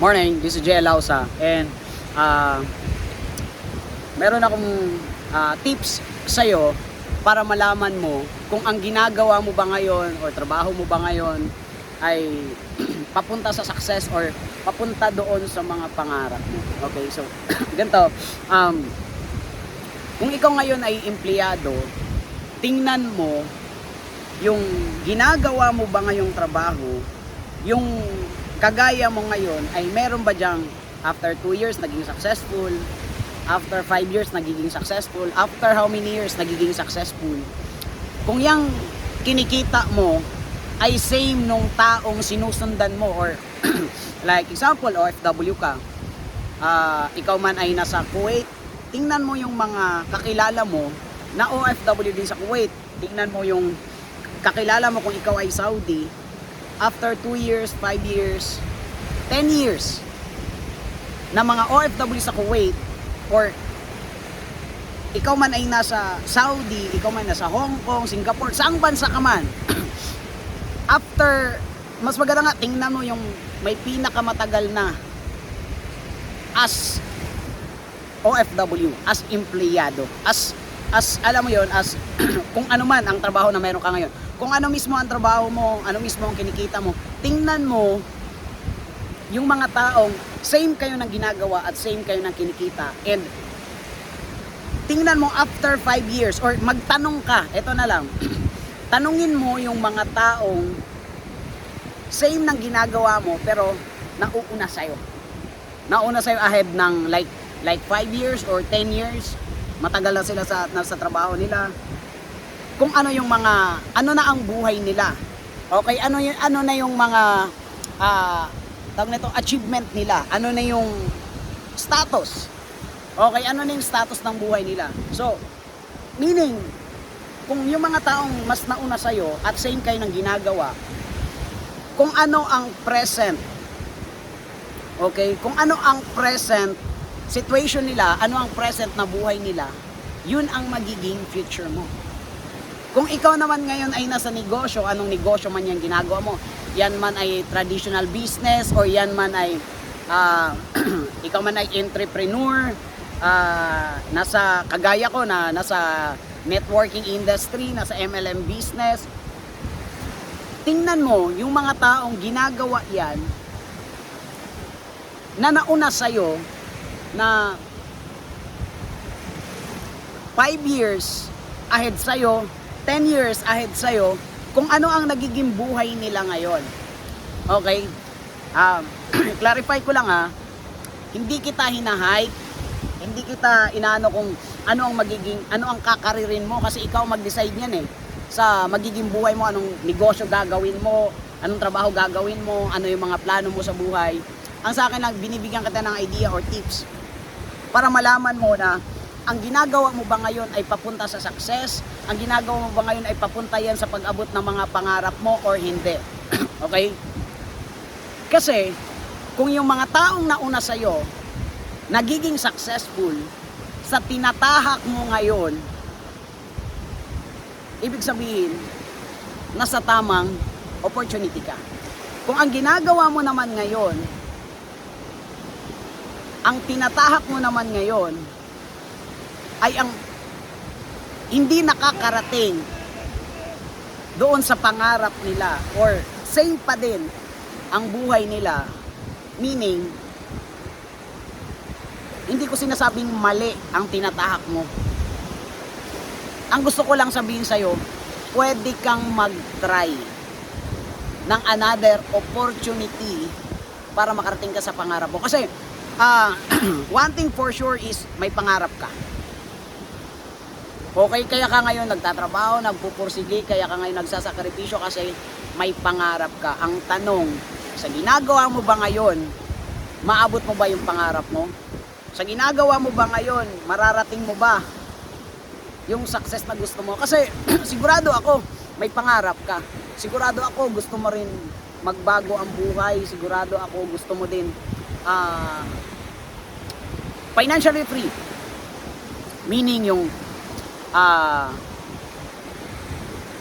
Morning, this is Jay Lausa and uh, meron akong uh, tips sa'yo para malaman mo kung ang ginagawa mo ba ngayon or trabaho mo ba ngayon ay papunta sa success or papunta doon sa mga pangarap mo. Okay, so ganito, um, kung ikaw ngayon ay empleyado, tingnan mo yung ginagawa mo ba ngayong trabaho, yung kagaya mo ngayon ay meron ba diyang after 2 years naging successful, after 5 years nagiging successful, after how many years nagiging successful. Kung yung kinikita mo ay same nung taong sinusundan mo or like example OFW ka, ah, ikaw man ay nasa Kuwait, tingnan mo yung mga kakilala mo na OFW din sa Kuwait. Tingnan mo yung kakilala mo kung ikaw ay Saudi, after 2 years, 5 years, 10 years na mga OFW sa Kuwait or ikaw man ay nasa Saudi, ikaw man nasa Hong Kong, Singapore, saang bansa ka man. after, mas maganda nga, tingnan mo yung may pinakamatagal na as OFW, as empleyado, as as alam mo yon as kung ano man ang trabaho na meron ka ngayon kung ano mismo ang trabaho mo ano mismo ang kinikita mo tingnan mo yung mga taong same kayo ng ginagawa at same kayo ng kinikita. And tingnan mo after 5 years or magtanong ka ito na lang tanungin mo yung mga taong same ng ginagawa mo pero nauuna sa'yo. Nauna sa'yo ahead ng like like 5 years or 10 years. Matagal na sila sa nasa trabaho nila kung ano yung mga ano na ang buhay nila. Okay ano yung ano na yung mga tawag nito achievement nila. Ano na yung status. Okay ano na yung status ng buhay nila. So meaning kung yung mga taong mas nauna sa at same kayo ng ginagawa kung ano ang present okay kung ano ang present situation nila, ano ang present na buhay nila, yun ang magiging future mo. Kung ikaw naman ngayon ay nasa negosyo, anong negosyo man yung ginagawa mo, yan man ay traditional business or yan man ay ah, ikaw man ay entrepreneur, ah, nasa kagaya ko na nasa networking industry, nasa MLM business, tingnan mo yung mga taong ginagawa yan na nauna sa'yo na 5 years ahead sa'yo, 10 years ahead sa'yo, kung ano ang nagiging buhay nila ngayon. Okay? Um, clarify ko lang ha, hindi kita hinahype, hindi kita inaano kung ano ang magiging, ano ang kakaririn mo kasi ikaw mag-decide niyan eh sa magiging buhay mo, anong negosyo gagawin mo, anong trabaho gagawin mo, ano yung mga plano mo sa buhay. Ang sa akin lang, binibigyan kita ng idea or tips para malaman mo na ang ginagawa mo ba ngayon ay papunta sa success, ang ginagawa mo ba ngayon ay papunta yan sa pag-abot ng mga pangarap mo or hindi. okay? Kasi, kung yung mga taong nauna sa'yo, nagiging successful sa tinatahak mo ngayon, ibig sabihin, nasa tamang opportunity ka. Kung ang ginagawa mo naman ngayon, ang tinatahak mo naman ngayon ay ang hindi nakakarating doon sa pangarap nila or same pa din ang buhay nila. Meaning hindi ko sinasabing mali ang tinatahak mo. Ang gusto ko lang sabihin sa'yo pwede kang mag-try ng another opportunity para makarating ka sa pangarap mo. Kasi ah one thing for sure is may pangarap ka. Okay, kaya ka ngayon nagtatrabaho, nagpupursige, kaya ka ngayon nagsasakripisyo kasi may pangarap ka. Ang tanong, sa ginagawa mo ba ngayon, maabot mo ba yung pangarap mo? Sa ginagawa mo ba ngayon, mararating mo ba yung success na gusto mo? Kasi sigurado ako, may pangarap ka. Sigurado ako, gusto mo rin magbago ang buhay. Sigurado ako, gusto mo din ah financially free. Meaning yung ah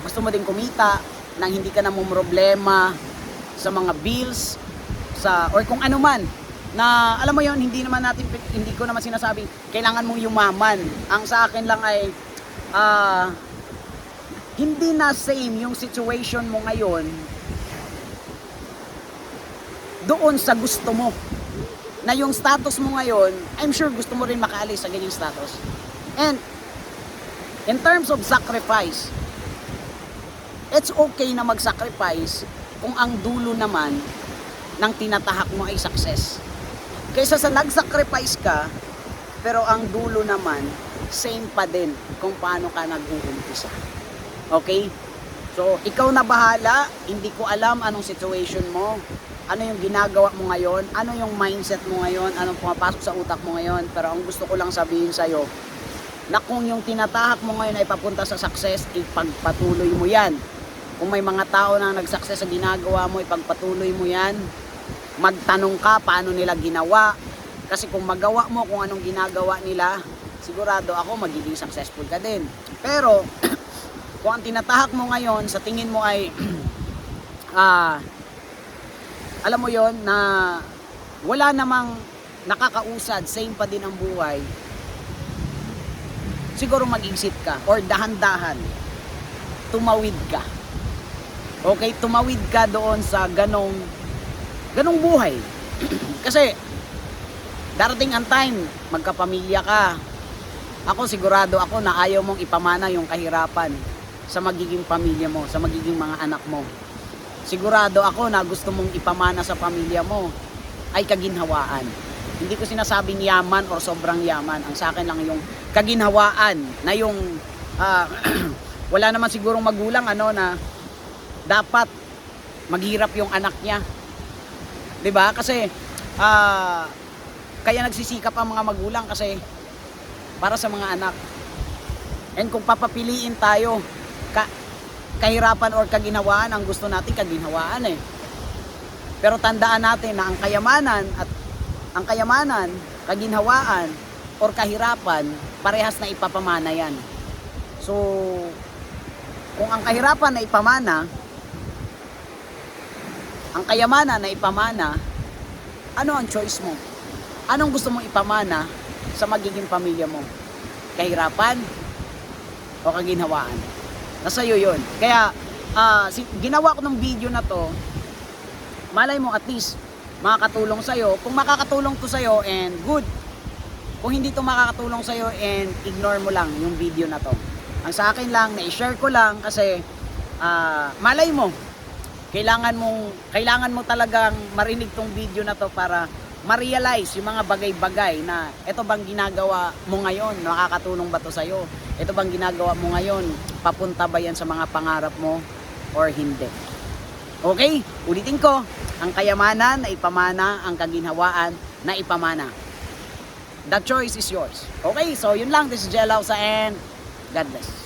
gusto mo din kumita nang hindi ka na problema sa mga bills sa or kung ano man na alam mo yon hindi naman natin hindi ko naman sinasabi kailangan mong yumaman. Ang sa akin lang ay ah hindi na same yung situation mo ngayon doon sa gusto mo. Na yung status mo ngayon I'm sure gusto mo rin makaalis sa ganyang status. And in terms of sacrifice it's okay na mag-sacrifice kung ang dulo naman ng tinatahak mo ay success. Kaysa sa nag-sacrifice ka, pero ang dulo naman, same pa din kung paano ka nag-uumpisa. Okay? So, ikaw na bahala, hindi ko alam anong situation mo, ano yung ginagawa mo ngayon, ano yung mindset mo ngayon, anong pumapasok sa utak mo ngayon, pero ang gusto ko lang sabihin sa'yo, na kung yung tinatahak mo ngayon ay papunta sa success, ipagpatuloy mo yan. Kung may mga tao na nag-success sa ginagawa mo, ipagpatuloy mo yan magtanong ka paano nila ginawa. Kasi kung magawa mo kung anong ginagawa nila, sigurado ako magiging successful ka din. Pero, kung ang tinatahak mo ngayon, sa tingin mo ay, ah, alam mo yon na wala namang nakakausad, same pa din ang buhay, siguro mag-isip ka or dahan-dahan, tumawid ka. Okay, tumawid ka doon sa ganong ganong buhay. Kasi, darating ang time, magkapamilya ka. Ako sigurado ako na ayaw mong ipamana yung kahirapan sa magiging pamilya mo, sa magiging mga anak mo. Sigurado ako na gusto mong ipamana sa pamilya mo ay kaginhawaan. Hindi ko sinasabing yaman o sobrang yaman. Ang sa akin lang yung kaginhawaan na yung ah, wala naman sigurong magulang ano na dapat maghirap yung anak niya 'Di ba? Kasi ah kaya nagsisikap ang mga magulang kasi para sa mga anak. And kung papapiliin tayo, ka, kahirapan or kaginhawaan, ang gusto natin kaginhawaan eh. Pero tandaan natin na ang kayamanan at ang kayamanan, kaginhawaan or kahirapan, parehas na ipapamana yan. So, kung ang kahirapan na ipamana, ang kayamanan na ipamana, ano ang choice mo? Anong gusto mong ipamana sa magiging pamilya mo? Kahirapan o kaginhawaan? Nasa iyo yun. Kaya, si, ginawa ko ng video na to, malay mo at least makakatulong sa'yo. Kung makakatulong to sa'yo and good. Kung hindi to makakatulong sa'yo and ignore mo lang yung video na to. Ang sa akin lang, na-share ko lang kasi ah, malay mo, kailangan mong kailangan mo talagang marinig tong video na to para ma-realize yung mga bagay-bagay na ito bang ginagawa mo ngayon nakakatulong ba to sa'yo ito bang ginagawa mo ngayon papunta ba yan sa mga pangarap mo or hindi okay ulitin ko. Ang kayamanan na ipamana ang kaginhawaan na ipamana. The choice is yours. Okay so yun lang. This is Jelausa and God bless